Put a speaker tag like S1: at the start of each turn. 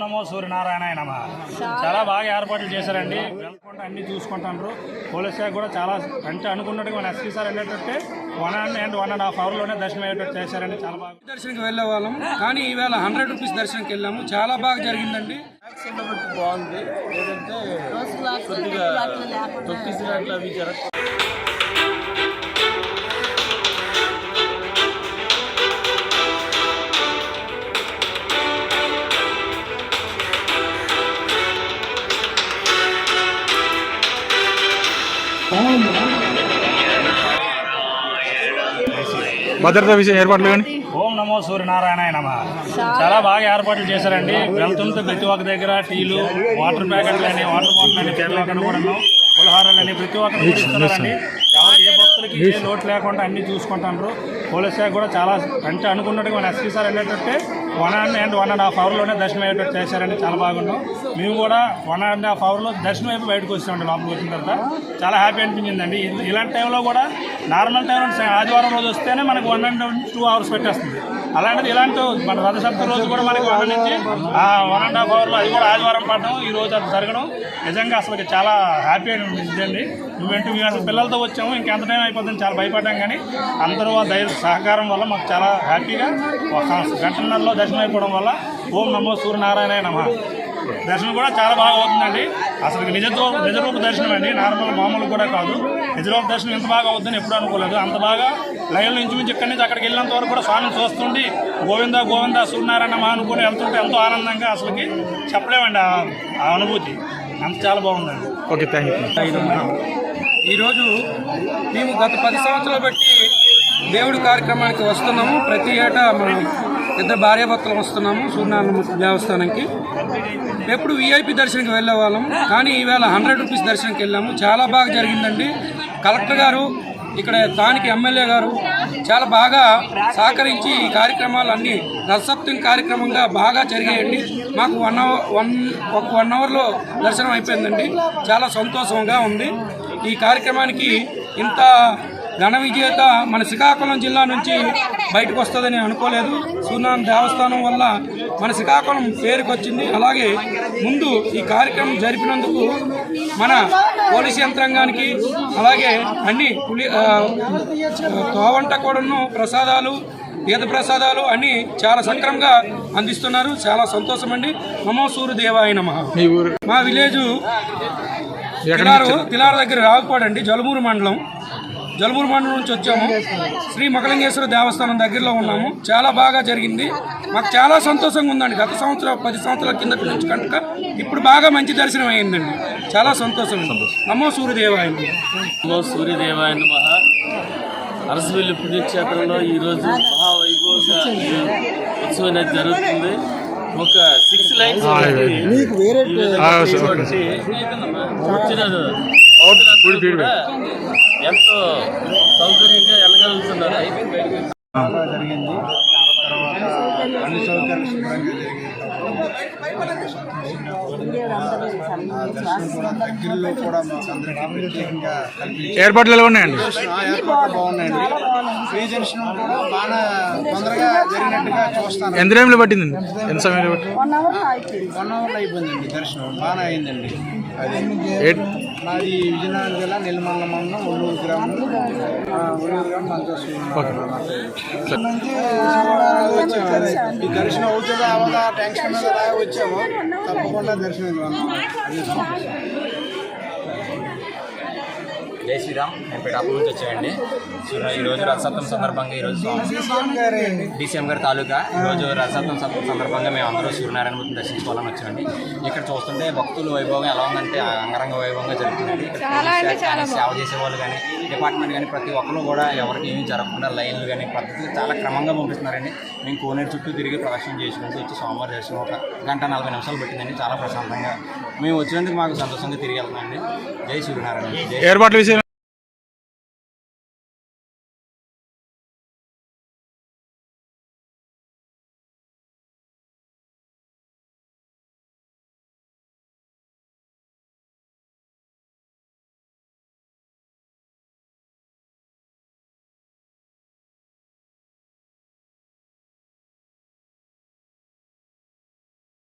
S1: నమో సూర్యనారాయణ నమ. చాలా బాగా ఏర్పాట్లు చేశారండి. వెళ్ళకుండా అన్ని చూసుకుంటారు పోలీస్ శాఖ కూడా చాలా అంటే అనుకున్నట్టుగా మన SP sir వెళ్ళేటట్టే one and and one and half అవర్లోనే దర్శనం అయ్యేటట్టు చేశారండి. చాలా బాగా.
S2: దర్శనంకి వెళ్ళే వాళ్ళం. కానీ ఈవేళ హండ్రెడ్ రూపీస్ దర్శనంకి వెళ్ళాము. చాలా బాగా జరిగిందండి.
S3: బాగుంది. లేదంటే కొద్దిగా తొక్కిసినట్లు అవి జరగ
S4: భద్రతా విషయం ఏర్పాట్లు కానీ?
S1: ఓం నమో సూర్యనారాయణ నమ. చాలా బాగా ఏర్పాట్లు చేశారండి. వెళ్తుంటే ప్రతి ఒక్క దగ్గర టీలు వాటర్ ప్యాకెట్లు అని వాటర్ బాటిల్ అని కేరళ కూడా పులహారాలు అని ప్రతి ఒక్కరు కూడా ఇస్తున్నారండి ఎవరికి ఏ భక్తులకి ఏ లోటు లేకుండా అన్ని చూసుకుంటారు పోలీస్ శాఖ కూడా చాలా అంటే అనుకున్నట్టుగా మన SP sir వెళ్ళేటట్టే one and and one and half అవర్లోనే దర్శనం అయ్యేటట్టు చేశారండి చాలా బాగున్నాం మేము కూడా వన్ అండ్ హాఫ్ అవర్లో దర్శనం అయిపోయి బయటకు వచ్చామండి లోపలికి వచ్చిన తర్వాత. చాలా హ్యాపీ అనిపించిందండి. ఇలాంటి టైంలో కూడా నార్మల్ టైంలో ఆదివారం రోజు వస్తేనే మనకు వన్ అండ్ టూ అవర్స్ పెట్టేస్తుంది. అలాంటిది ఇలాంటి మన రథసప్త రోజు కూడా మనకి వన్ నుంచి ఆ వన్ అండ్ హాఫ్ అవర్లో అది కూడా ఆదివారం పడడం ఈ రోజు అది జరగడం నిజంగా అసలు చాలా హ్యాపీ అనిపించిందండి నువ్వేంటూ మేము అసలు పిల్లలతో వచ్చాము ఇంకెంత టైం అయిపోతుంది చాలా భయపడ్డాం కానీ అందరూ ఆ ధైర్య సహకారం వల్ల మాకు చాలా హ్యాపీగా ఒక గంటన్నరలో దర్శనం అయిపోవడం వల్ల ఓం నమో సూర్యనారాయణ నమ. దర్శనం కూడా చాలా బాగా అవుతుందండి. అసలు నిజతో నిజరూప దర్శనం అండి. నార్మల్ మామూలు కూడా కాదు. నిజరూప దర్శనం ఎంత బాగా అవుతుందని ఎప్పుడు అనుకోలేదు. అంత బాగా లైన్లో ఇంచుమించు ఇక్కడి నుంచి అక్కడికి వెళ్ళినంత వరకు కూడా స్వామిని చూస్తుండి గోవింద గోవింద సూర్యనారాయణ మా అనుకుని వెళ్తుంటే ఎంతో ఆనందంగా అసలుకి చెప్పలేమండి ఆ- ఆ అనుభూతి. అంత చాలా బాగుందండి.
S4: Okay thank you.
S2: ఈరోజు మేము గత పది సంవత్సరాలు బట్టి దేవుడి కార్యక్రమానికి వస్తున్నాము. ప్రతి ఏటా మనం ఇద్దరు భార్యాభర్తలు వస్తున్నాము సూర్యనారాయణ దేవస్థానంకి. ఎప్పుడు వీఐపీ దర్శనంకి వెళ్ళే వాళ్ళము కానీ ఈవేళ హండ్రెడ్ రూపీస్ దర్శనంకి వెళ్ళాము. చాలా బాగా జరిగిందండి. కలెక్టర్ గారు ఇక్కడ స్థానిక ఎమ్మెల్యే గారు చాలా బాగా సహకరించి ఈ కార్యక్రమాలు అన్నీ రథసప్తమి కార్యక్రమంగా బాగా జరిగాయండి. మాకు వన్ అవర్ వన్ ఒక వన్ అవర్లో దర్శనం అయిపోయిందండి. చాలా సంతోషంగా ఉంది. ఈ కార్యక్రమానికి ఇంత ఘన విజేత మన శ్రీకాకుళం జిల్లా నుంచి బయటకు వస్తుందని అనుకోలేదు. సూర్యనారాయణ దేవస్థానం వల్ల మన శ్రీకాకుళం పేరుకు వచ్చింది అలాగే ముందు ఈ కార్యక్రమం జరిపినందుకు మన పోలీస్ యంత్రాంగానికి అలాగే అన్ని పులి తోవంట కూడాను ప్రసాదాలు తీర్థ ప్రసాదాలు అన్ని చాలా సక్రమంగా అందిస్తున్నారు. చాలా సంతోషం అండి నమో. సూర్యదేవాయ నమ
S4: మీ
S2: విలేజు తిలారు తిలారు దగ్గర రావుపాడు అండి జలమూరు మండలం. జలమూరు మండలం నుంచి వచ్చాము. శ్రీ మకలింగేశ్వర దేవస్థానం దగ్గరలో ఉన్నాము. చాలా బాగా జరిగింది. మాకు చాలా సంతోషంగా ఉందండి. గత సంవత్సరం పది సంవత్సరాల కిందటి నుంచి కనుక ఇప్పుడు బాగా మంచి దర్శనం అయ్యిందండి చాలా సంతోషం. నమో సూర్యదేవాయ
S3: నమో. సూర్యదేవాయ నమ. అరసవెల్లి పుణ్యక్షేత్రంలో ఈరోజు మహావైభవంగా ఉత్సవం అనేది జరుగుతుంది. ఒక సిక్స్ లైన్స్ వచ్చిన ఎంతో సౌకర్యంగా వెళ్ళగలుగుతున్నారు
S5: బాగా జరిగింది. తర్వాత అన్ని సౌకర్యాలు శుభ్రంగా దగ్గరలో కూడా
S4: ఏర్పాట్లు ఎలా ఉన్నాయండి?
S5: బాగున్నాయండి. ఫ్రీ దర్శనం కూడా బాగా తొందరగా జరిగినట్టుగా చూస్తాను.
S4: ఎంత టైంలో పట్టింది ఎంత సమయంలో పట్టింది
S5: వన్ అవర్లో అయిపోయిందండి దర్శనం. బాగానే అయిందండి. నాది విజయనగరం జిల్లా నెల్లిమల్ల మండలం ఒల్లూరు గ్రామం. ఒల్లూరు గ్రామం ఈ దర్శనం అవుతుందా అవదా? టెన్షన్ మీద వచ్చాము. తప్పకుండా దర్శనం.
S6: జై శ్రీరామ్. నేను పిఠాపూర్ నుంచి వచ్చాయండి సూర్య- ఈ రోజు రథసప్తం సందర్భంగా ఈ రోజు డిసిఎం గారి తాలూకా ఈ రోజు రథసప్తం సందర్భంగా మేము అందరూ సూర్యనారాయణ మూర్తిని దర్శించుకోవాలని వచ్చామండి. ఇక్కడ చూస్తుంటే భక్తుల వైభవం ఎలా ఉందంటే అంగరంగ వైభవంగా జరుగుతుంది ఇక్కడ పోలీస్ శాఖ కానీ, సేవ చేసే వాళ్ళు కానీ డిపార్ట్మెంట్ కానీ ప్రతి ఒక్కరు కూడా ఎవరికి ఏమీ జరగకుండా లైన్లు కానీ పద్ధతులు చాలా క్రమంగా పంపిస్తున్నారండి. మేము కోనేరు చుట్టూ తిరిగి ప్రదక్షిణ చేసుకుంటూ వచ్చి సోమవారం దర్శనం ఒక గంట నలభై నిమిషాలు పెట్టిందండి. చాలా ప్రశాంతంగా మేము వచ్చినందుకు మాకు సంతోషంగా తిరిగి వెళ్తామండి జై సూర్యనారాయణ
S4: ఏర్పాట్ల విషయం